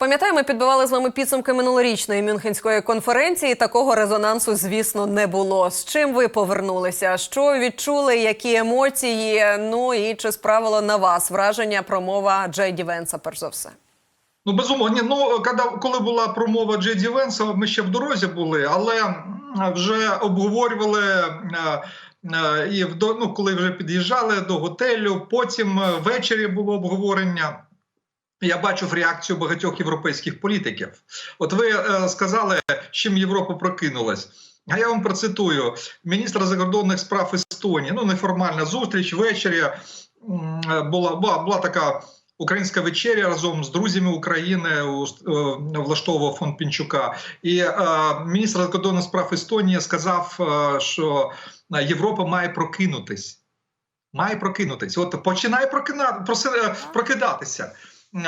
Пам'ятаю, ми підбивали з вами підсумки минулорічної мюнхенської конференції. Такого резонансу, звісно, не було. З чим ви повернулися? Що відчули? Які емоції? Ну і чи справило на вас враження промова Джей Ді Венса, перш за все? Ну, безумовно, ну коли, була промова Джей Ді Венса, ми ще в дорозі були, але вже обговорювали. е, е, І ну, коли вже під'їжджали до готелю, потім е, ввечері було обговорення. Я бачив реакцію багатьох європейських політиків. От ви е, сказали, чим Європа прокинулась. А я вам процитую міністра закордонних справ Естонії. Ну, неформальна зустріч ввечері е, була, була, була така українська вечеря разом з друзями України у, е, влаштовував фонд Пінчука. І е, міністр закордонних справ Естонії сказав, е, що Європа має прокинутись. Має прокинутись. От починає прокина... проси- е, прокидатися. Е,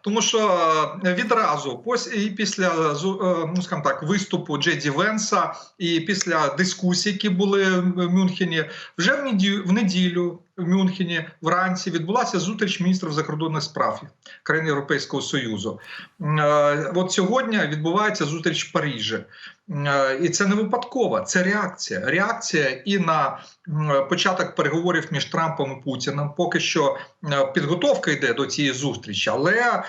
Тому що е, відразу і після е, ну, скажімо так, виступу Джеді Венса, і після дискусій, які були в Мюнхені, вже в неділю, в неділю в Мюнхені вранці відбулася зустріч міністрів закордонних справ країн Європейського Союзу. Е, От сьогодні відбувається зустріч в Парижі. Е, І це не випадково, це реакція. Реакція і на початок переговорів між Трампом і Путіним. Поки що е, підготовка йде до цієї зустрічі, але е,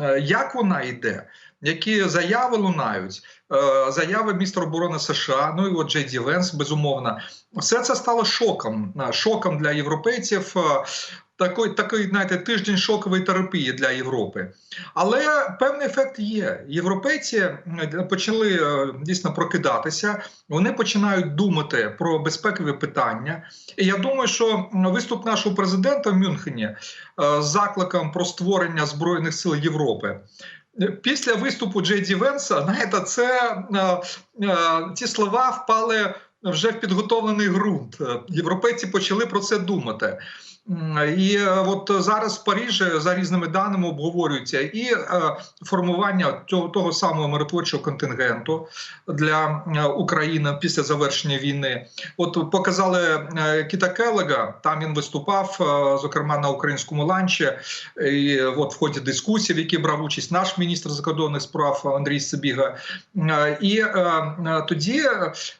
е, як вона йде? Які заяви лунають? Е, Заяви міністра оборони США, ну і от Джей Ді безумовно, все це стало шоком. е, Шоком для європейців. е, Такий, такий, знаєте, тиждень шокової терапії для Європи. Але певний ефект є. Європейці почали дійсно прокидатися, вони починають думати про безпекові питання. І я думаю, що виступ нашого президента в Мюнхені з закликом про створення Збройних сил Європи. Після виступу Джей Ді Венса, знаєте, це е, е, ці слова впали вже в підготовлений ґрунт. Європейці почали про це думати. І е, от зараз в Парижі за різними даними обговорюється і е, формування цього того самого миротворчого контингенту для е, України після завершення війни. От показали е, Кіта Келега, там він виступав, е, зокрема на українському ланчі. І от в ході дискусій, в якій брав участь наш міністр закордонних справ Андрій Сибіга. Е, І е, е, тоді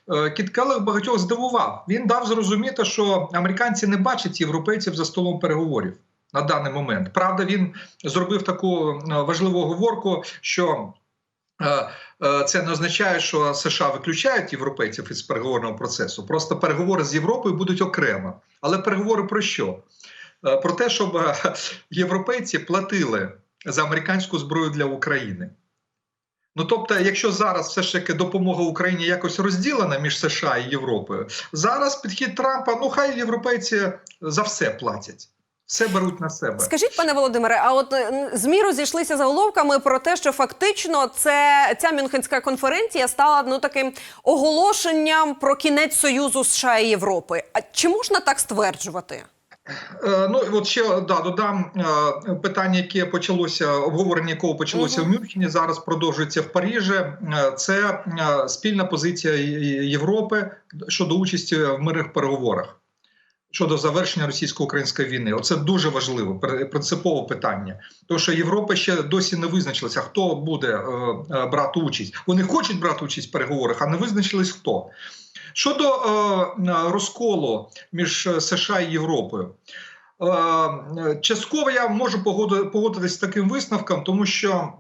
е, Кіт Келег багатьох здивував. Він дав зрозуміти, що американці не бачать європейців за столом переговорів на даний момент. Правда, він зробив таку е, важливу оговорку, що. е, е, Це не означає, що США виключають європейців із переговорного процесу. Просто переговори з Європою будуть окремо. Але переговори про що? Про те, щоб європейці платили за американську зброю для України. Ну тобто, якщо зараз все ж таки допомога Україні якось розділена між США і Європою, зараз підхід Трампа, ну хай європейці за все платять, все беруть на себе. Скажіть, пане Володимире, а от змі розійшлися заголовками про те, що фактично це ця Мюнхенська конференція стала ну таким оголошенням про кінець союзу США і Європи. А чи можна так стверджувати? Е, Ну і от ще да, додам е, питання, яке почалося, обговорення якого почалося Мгм. в Мюнхені, зараз продовжується в Парижі. Е, Це спільна позиція Європи щодо участі в мирних переговорах. Щодо завершення російсько-української війни, оце дуже важливо, принципове питання. Тому що Європа ще досі не визначилася, хто буде е, е, брати участь. Вони хочуть брати участь в переговорах, а не визначились хто. Щодо е, розколу між США і Європою, частково я можу погоди- погодитись з таким висновком, тому що.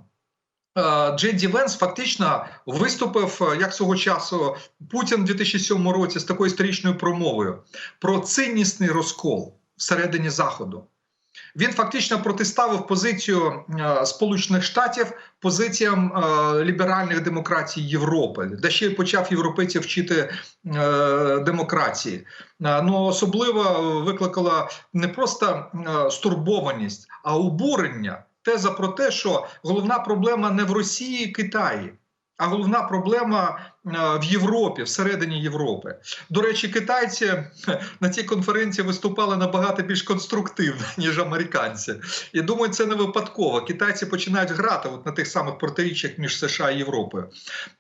Е, Джей Ді Венс фактично виступив е, як свого часу Путін у 2007 році з такою історичною промовою про ціннісний розкол всередині Заходу. Він фактично протиставив позицію е, Сполучених Штатів позиціям ліберальних демократій Європи, де ще й почав європейців вчити демократії. Ну особливо викликала не просто стурбованість, а обурення. Теза про те, що головна проблема не в Росії і Китаї, а головна проблема е, в Європі, всередині Європи. До речі, китайці на цій конференції виступали набагато більш конструктивно, ніж американці. І думаю, це не випадково. Китайці починають грати от на тих самих протиріччях між США і Європою.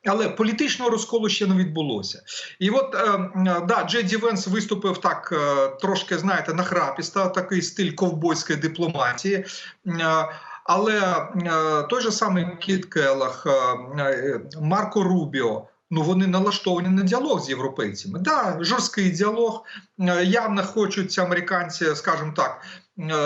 Але політичного розколу ще не відбулося. І от е, да, Джей Ді Венс виступив так е, трошки, знаєте, нахрапісто, такий стиль ковбойської дипломатії. Але е, той же самий Кіт Келах, е, е, Марко Рубіо. Ну, вони налаштовані на діалог з європейцями. Да, жорсткий діалог. Явно хочуть американці, скажімо так,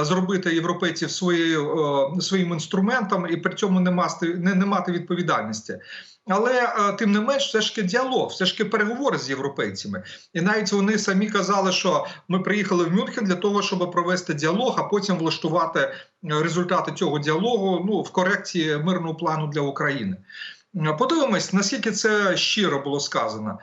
зробити європейців своєю, своїм інструментом і при цьому не мати, не, не мати відповідальності. Але е, тим не менш, все ж таки діалог, все ж таки переговори з європейцями. І навіть вони самі казали, що ми приїхали в Мюнхен для того, щоб провести діалог, а потім влаштувати е, результати цього діалогу ну, в корекції мирного плану для України. Е, Подивимось, наскільки це щиро було сказано.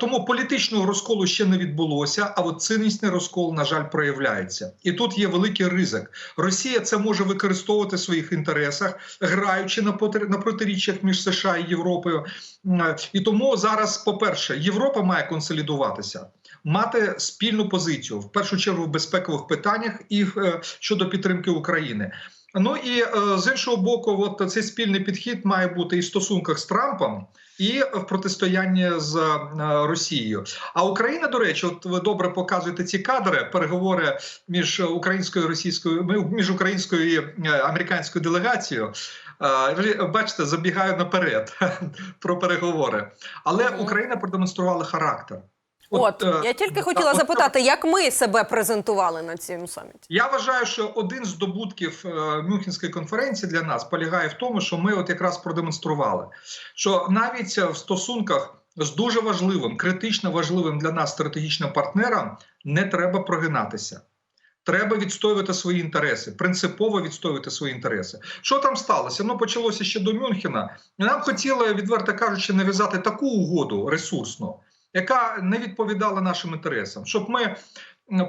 Тому політичного розколу ще не відбулося, а от циннісний розкол, на жаль, проявляється. І тут є великий ризик. Росія це може використовувати в своїх інтересах, граючи на на протиріччях між США і Європою. І тому зараз, по-перше, Європа має консолідуватися, мати спільну позицію в першу чергу в безпекових питаннях і е, щодо підтримки України. Ну і е, з іншого боку, от цей спільний підхід має бути і в стосунках з Трампом. І в протистоянні з е, Росією. А Україна, до речі, от ви добре показуєте ці кадри, переговори між українською і російською, між українською і е, американською делегацією. Е, Бачите, забігаю наперед про переговори. Але Україна продемонструвала характер. От, е, я тільки хотіла от, запитати, як ми себе презентували на цьому саміті? Я вважаю, що один з здобутків е, Мюнхенської конференції для нас полягає в тому, що ми от якраз продемонстрували, що навіть в стосунках з дуже важливим, критично важливим для нас стратегічним партнером не треба прогинатися. Треба відстоювати свої інтереси, принципово відстоювати свої інтереси. Що там сталося? Ну почалося ще до Мюнхена. Нам хотіли, відверто кажучи, нав'язати таку угоду ресурсну, яка не відповідала нашим інтересам, щоб ми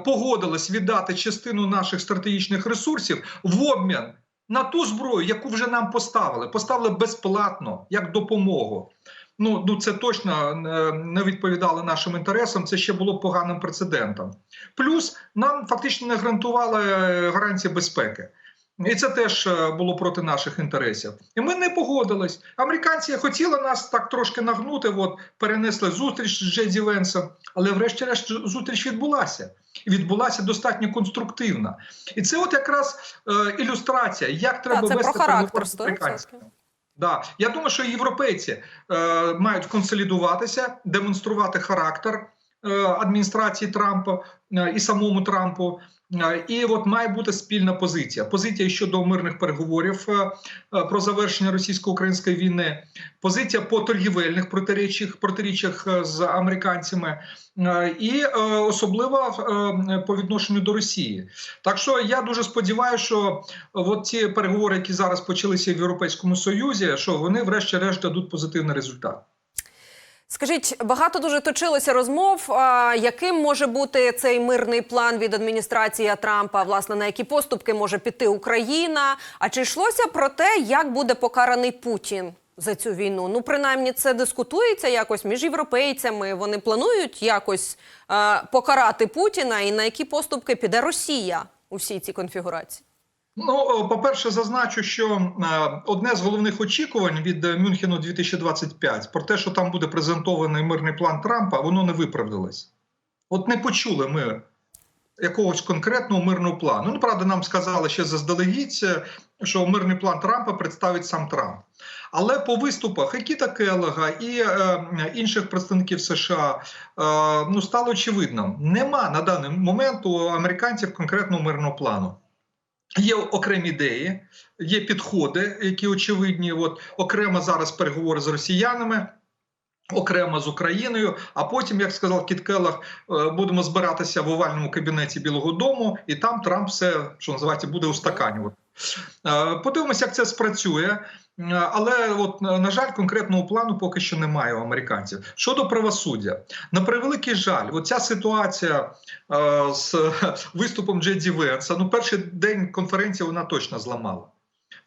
погодились віддати частину наших стратегічних ресурсів в обмін на ту зброю, яку вже нам поставили. Поставили безплатно як допомогу. Ну, ну це точно е, не відповідало нашим інтересам. Це ще було поганим прецедентом. Плюс нам фактично не гарантували е, гарантії безпеки. І це теж е, було проти наших інтересів. І ми не погодились. Американці хотіли нас так трошки нагнути, от перенесли зустріч з Джеді Венсом, але врешті-решт зустріч відбулася. І відбулася достатньо конструктивна. І це от якраз е, ілюстрація, як треба це про вести переговори з 100%. американцями. Да. Я думаю, що європейці е, мають консолідуватися, демонструвати характер е, адміністрації Трампа е, і самому Трампу. Е, І от має бути спільна позиція. Позиція щодо мирних переговорів е, е, про завершення російсько-української війни, позиція по торгівельних протиріччях, протиріччях з американцями, і особливо по відношенню до Росії. Так що я дуже сподіваюся, що от ці переговори, які зараз почалися в Європейському Союзі, що вони, врешті-решт, дадуть позитивний результат. Скажіть, багато дуже точилося розмов. А, яким може бути цей мирний план від адміністрації Трампа? Власне, на які поступки може піти Україна? А чи йшлося про те, як буде покараний Путін за цю війну? Ну, принаймні, це дискутується якось між європейцями. Вони планують якось а, покарати Путіна, і на які поступки піде Росія у всій цій конфігурації? Ну, по-перше, зазначу, що е, одне з головних очікувань від е, Мюнхену 2025 про те, що там буде презентований мирний план Трампа, воно не виправдалось. От не почули ми якогось конкретного мирного плану. Ну, правда, нам сказали ще заздалегідь, е, що мирний план Трампа представить сам Трамп. Але по виступах і Кіта Келлога, і е, інших представників США е, ну, стало очевидно, нема на даний момент у американців конкретного мирного плану. Є окремі ідеї, є підходи, які очевидні. От окремо зараз переговори з росіянами. Окремо з Україною, а потім, як сказав Кіт Келлах, е, будемо збиратися в овальному кабінеті Білого Дому, і там Трамп все, що називається, буде устаканювати. Е, Подивимося, як це спрацює. Е, Але, от на жаль, конкретного плану поки що немає у американців. Щодо правосуддя, на превеликий жаль, оця ситуація е, з виступом Джеді Венса, ну перший день конференції вона точно зламала.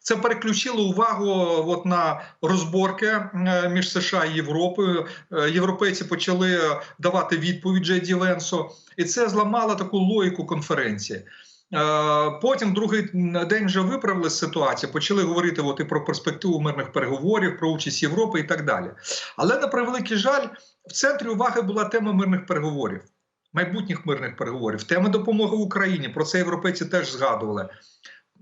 Це переключило увагу от на розборки е, між США і Європою. Європейці почали давати відповідь Джеді Венсу, і це зламало таку логіку конференції. Е, Потім другий день вже виправили ситуацію, почали говорити от і про перспективу мирних переговорів, про участь Європи і так далі. Але на превеликий жаль, в центрі уваги була тема мирних переговорів, майбутніх мирних переговорів, тема допомоги Україні. Про це європейці теж згадували.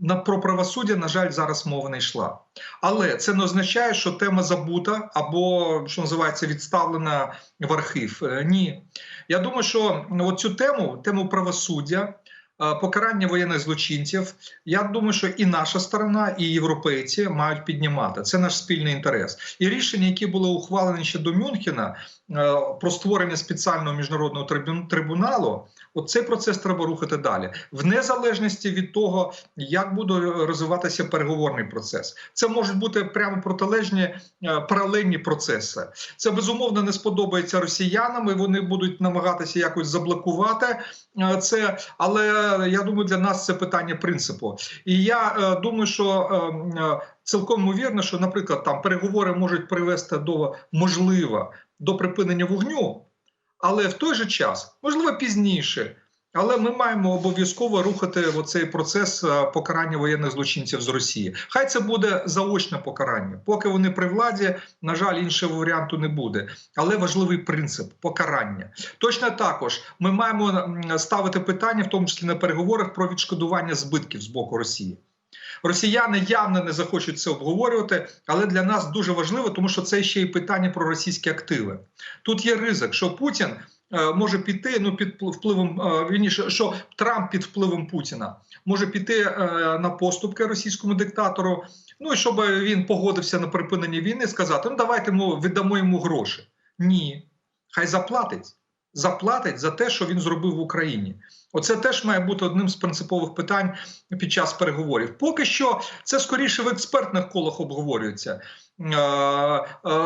на про правосуддя, на жаль, зараз мова не йшла. Але це не означає, що тема забута або що називається відставлена в архів. Е, Ні, я думаю, що цю тему, тему правосуддя, покарання воєнних злочинців, я думаю, що і наша сторона, і європейці мають піднімати. Це наш спільний інтерес. І рішення, які були ухвалені ще до Мюнхена е, про створення спеціального міжнародного трибуналу. От цей процес треба рухати далі, в незалежності від того, як буде розвиватися переговорний процес. Це можуть бути прямо протилежні е, паралельні процеси. Це безумовно не сподобається росіянам, і вони будуть намагатися якось заблокувати е, це. Але я думаю, для нас це питання принципу. І я е, думаю, що е, е, цілком ймовірно, що, наприклад, там переговори можуть привести до можливо до припинення вогню, але в той же час, можливо, пізніше. Але ми маємо обов'язково рухати оцей процес е, покарання воєнних злочинців з Росії. Хай це буде заочне покарання. Поки вони при владі, на жаль, іншого варіанту не буде. Але важливий принцип покарання. Точно також ми маємо ставити питання, в тому числі на переговорах, про відшкодування збитків з боку Росії. Росіяни явно не захочуть це обговорювати, але для нас дуже важливо, тому що це ще й питання про російські активи. Тут є ризик, що Путін може піти ну під впливом е, вірніше, що Трамп під впливом Путіна може піти е, на поступки російському диктатору. Ну і щоб він погодився на припинення війни, сказати: ну давайте ми віддамо йому гроші. Ні, хай заплатить. Заплатить за те, що він зробив в Україні. Оце теж має бути одним з принципових питань під час переговорів. Поки що це скоріше в експертних колах обговорюється.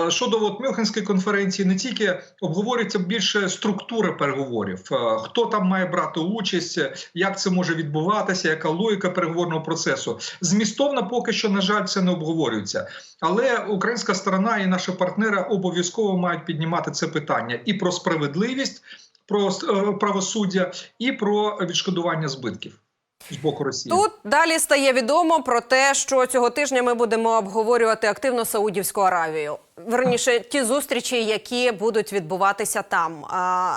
Щодо от Мюнхенської конференції, не тільки обговорюється більше структура переговорів, хто там має брати участь, як це може відбуватися, яка логіка переговорного процесу. Змістовно поки що, на жаль, це не обговорюється. Але українська сторона і наші партнери обов'язково мають піднімати це питання і про справедливість, про е, правосуддя, і про відшкодування збитків з боку Росії. Тут далі стає відомо про те, що цього тижня ми будемо обговорювати активно Саудівську Аравію. Верніше, ті зустрічі, які будуть відбуватися там.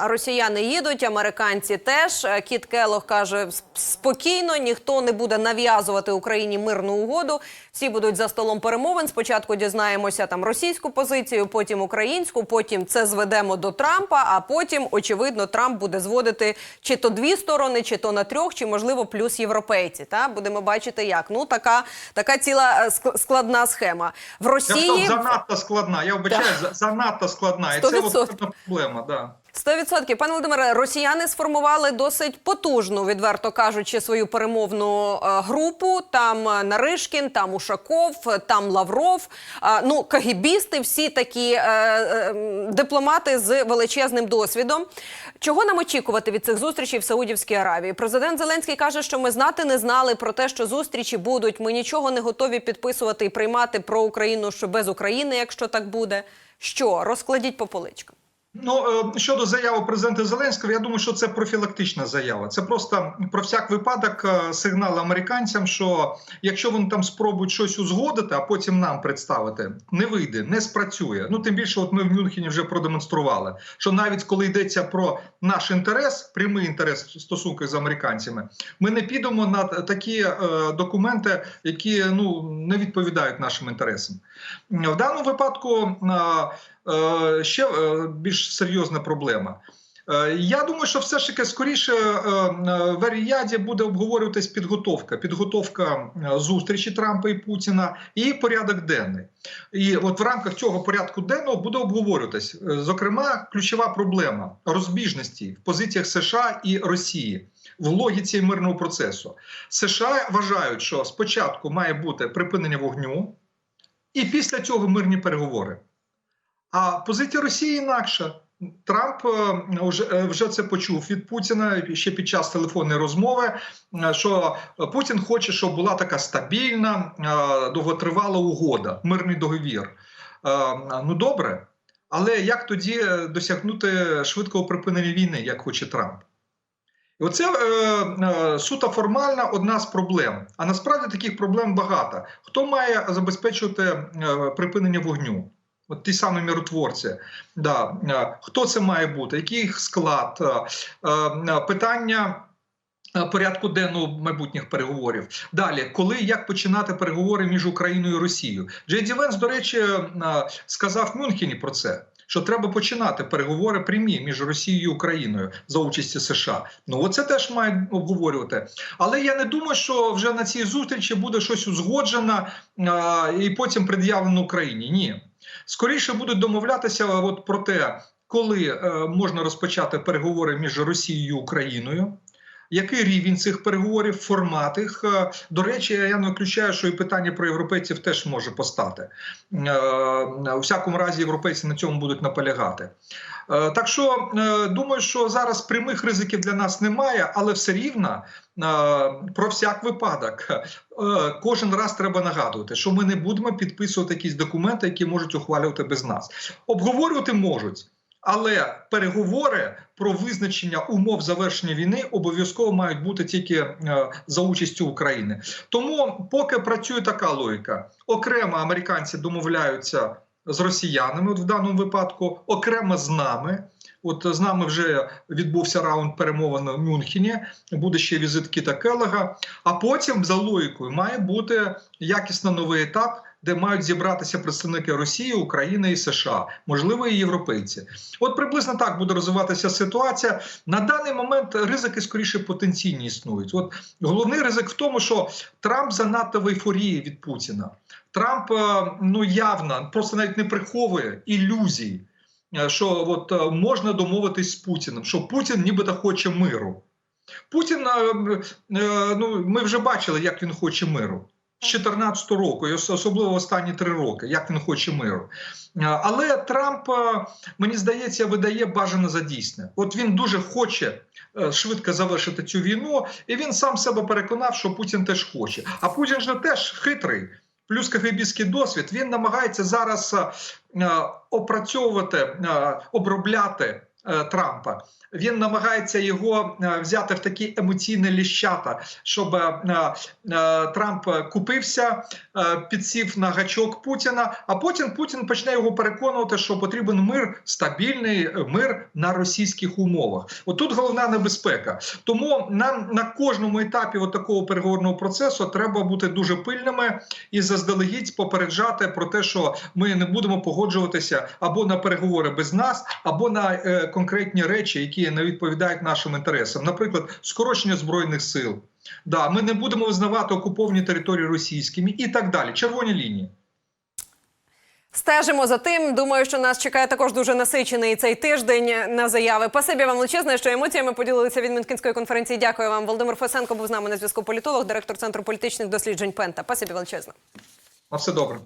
Росіяни їдуть, американці теж. Кіт Келох каже спокійно, ніхто не буде нав'язувати Україні мирну угоду. Всі будуть за столом перемовин. Спочатку дізнаємося там російську позицію, потім українську, потім це зведемо до Трампа. А потім, очевидно, Трамп буде зводити чи то дві сторони, чи то на трьох, чи можливо плюс європейці. Та будемо бачити, як ну така, така ціла е, складна схема в Я Росії. сказав, занадто складна. Я вибачаю, за- занадто складна. І Сто це от проблема. Да. 100%. Пане Володимире, росіяни сформували досить потужну, відверто кажучи, свою перемовну е, групу. Там е, Наришкін, там Ушаков, е, там Лавров. Ну, кагібісти, всі такі дипломати з величезним досвідом. Чого нам очікувати від цих зустрічей в Саудівській Аравії? Президент Зеленський каже, що ми знати не знали про те, що зустрічі будуть. Ми нічого не готові підписувати і приймати про Україну, що без України, якщо так буде. Що розкладіть по поличкам? Ну е, щодо заяви президента Зеленського, я думаю, що це профілактична заява. Це просто про всяк випадок е, сигнал американцям, що якщо вони там спробують щось узгодити, а потім нам представити, не вийде, не спрацює. Ну тим більше, от ми в Мюнхені вже продемонстрували, що навіть коли йдеться про наш інтерес, прямий інтерес в стосунках з американцями, ми не підемо на такі е, документи, які ну не відповідають нашим інтересам. В даному випадку. Е, ще е, більш серйозна проблема. Е, Я думаю, що все ж таки скоріше е, е, в Аріяді буде обговорюватись підготовка, підготовка е, зустрічі Трампа і Путіна і порядок денний. І от в рамках цього порядку денного буде обговорюватись, е, зокрема, ключова проблема розбіжності в позиціях США і Росії в логіці мирного процесу. США вважають, що спочатку має бути припинення вогню, і після цього мирні переговори. А позиція Росії інакша. Трамп е, вже, е, вже це почув від Путіна ще під час телефонної розмови. е, Що Путін хоче, щоб була така стабільна, довготривала угода, мирний договір. Ну добре, але як тоді досягнути швидкого припинення війни, як хоче Трамп? І оце е, суто формальна одна з проблем. А насправді таких проблем багато. Хто має забезпечувати припинення вогню? От ті самі миротворці. Да. е, Хто це має бути? Який склад? Е, е, Питання Порядку денного майбутніх переговорів. Далі, коли як починати переговори між Україною і Росією? Джей Ді Венс, до речі, сказав Мюнхені про це. Що треба починати переговори прямі між Росією і Україною за участі США. Ну оце теж мають обговорювати. Але я не думаю, що вже на цій зустрічі буде щось узгоджено а, і потім пред'явлено Україні. Ні, скоріше будуть домовлятися от про те, коли е, можна розпочати переговори між Росією і Україною. Який рівень цих переговорів, формат їх? Е, До речі, я не виключаю, що і питання про європейців теж може постати. Е, У всякому разі, європейці на цьому будуть наполягати. Е, Так що е, думаю, що зараз прямих ризиків для нас немає, але все рівно е, про всяк випадок е, кожен раз треба нагадувати, що ми не будемо підписувати якісь документи, які можуть ухвалювати без нас. Обговорювати можуть. Але переговори про визначення умов завершення війни обов'язково мають бути тільки е, за участю України. Тому, поки працює така логіка, окремо американці домовляються з росіянами, от в даному випадку, окремо з нами. От з нами вже відбувся раунд перемовин в Мюнхені. Буде ще візит Кіта Келега. А потім, за логікою, має бути якісно новий етап, де мають зібратися представники Росії, України і США, можливо, і європейці. От приблизно так буде розвиватися ситуація. На даний момент ризики скоріше потенційні існують. От головний ризик в тому, що Трамп занадто в ейфорії від Путіна. Трамп е, ну явно просто навіть не приховує ілюзій, е, що от е, можна домовитись з Путіним, що Путін нібито хоче миру. Путін, ну ми вже бачили, як він хоче миру. З 14 року, і особливо останні три роки, як він хоче миру. Але Трамп, е, мені здається, видає бажане за дійсне. От він дуже хоче е, швидко завершити цю війну, і він сам себе переконав, що Путін теж хоче. А Путін же теж хитрий. Плюс КГБський досвід, він намагається зараз е, опрацьовувати, обробляти Трампа. Він намагається його е, взяти в такі емоційні ліщата, щоб е, е, Трамп купився, е, підсів на гачок Путіна. А потім Путін почне його переконувати, що потрібен мир, стабільний е, мир на російських умовах. Отут головна небезпека. Тому нам на кожному етапі от такого переговорного процесу треба бути дуже пильними і заздалегідь попереджати про те, що ми не будемо погоджуватися або на переговори без нас, або на е, конкретні речі, які не відповідають нашим інтересам, наприклад, скорочення збройних сил. Да, ми не будемо визнавати окуповані території російськими і так далі. Червоні лінії. Стежимо за тим. Думаю, що нас чекає також дуже насичений цей тиждень на заяви. Пасибі вам величезне, що емоціями поділилися від Мюнхенської конференції. Дякую вам. Володимир Фесенко був з нами на зв'язку. Політолог, директор центру політичних досліджень Пента. Пасибі величезне. На все добре.